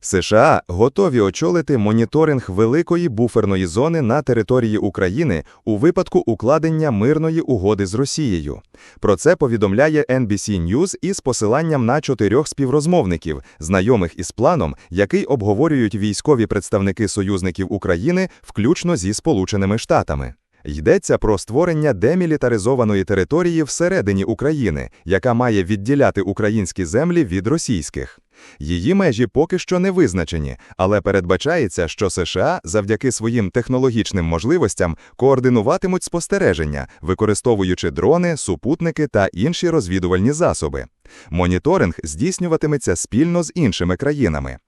США готові очолити моніторинг великої буферної зони на території України у випадку укладення мирної угоди з Росією. Про це повідомляє NBC News із посиланням на чотирьох співрозмовників, знайомих із планом, який обговорюють військові представники союзників України, включно зі Сполученими Штатами. Йдеться про створення демілітаризованої території всередині України, яка має відділяти українські землі від російських. Її межі поки що не визначені, але передбачається, що США завдяки своїм технологічним можливостям координуватимуть спостереження, використовуючи дрони, супутники та інші розвідувальні засоби. Моніторинг здійснюватиметься спільно з іншими країнами.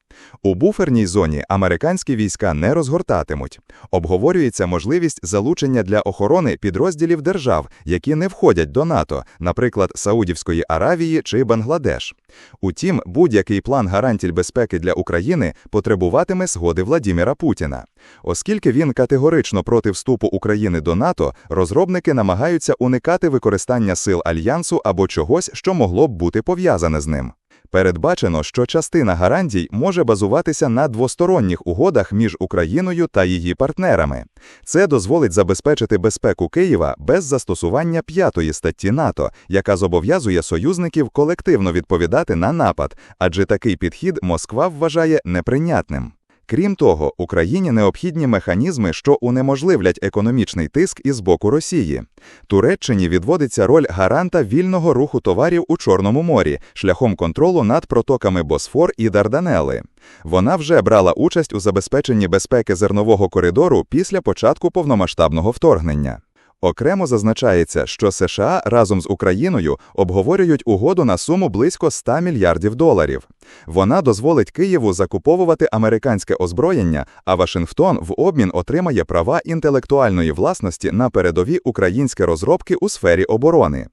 У буферній зоні американські війська не розгортатимуть. Обговорюється можливість залучення для охорони підрозділів держав, які не входять до НАТО, наприклад, Саудівської Аравії чи Бангладеш. Утім, будь-який план гарантій безпеки для України потребуватиме згоди Владіміра Путіна. Оскільки він категорично проти вступу України до НАТО, розробники намагаються уникати використання сил альянсу або чогось, що могло б бути пов'язане з ним. Передбачено, що частина гарантій може базуватися на двосторонніх угодах між Україною та її партнерами. Це дозволить забезпечити безпеку Києва без застосування п'ятої статті НАТО, яка зобов'язує союзників колективно відповідати на напад, адже такий підхід Москва вважає неприйнятним. Крім того, Україні необхідні механізми, що унеможливлять економічний тиск із боку Росії. Туреччині відводиться роль гаранта вільного руху товарів у Чорному морі шляхом контролу над протоками Босфор і Дарданели. Вона вже брала участь у забезпеченні безпеки зернового коридору після початку повномасштабного вторгнення. Окремо зазначається, що США разом з Україною обговорюють угоду на суму близько 100 мільярдів доларів. Вона дозволить Києву закуповувати американське озброєння, а Вашингтон в обмін отримає права інтелектуальної власності на передові українські розробки у сфері оборони.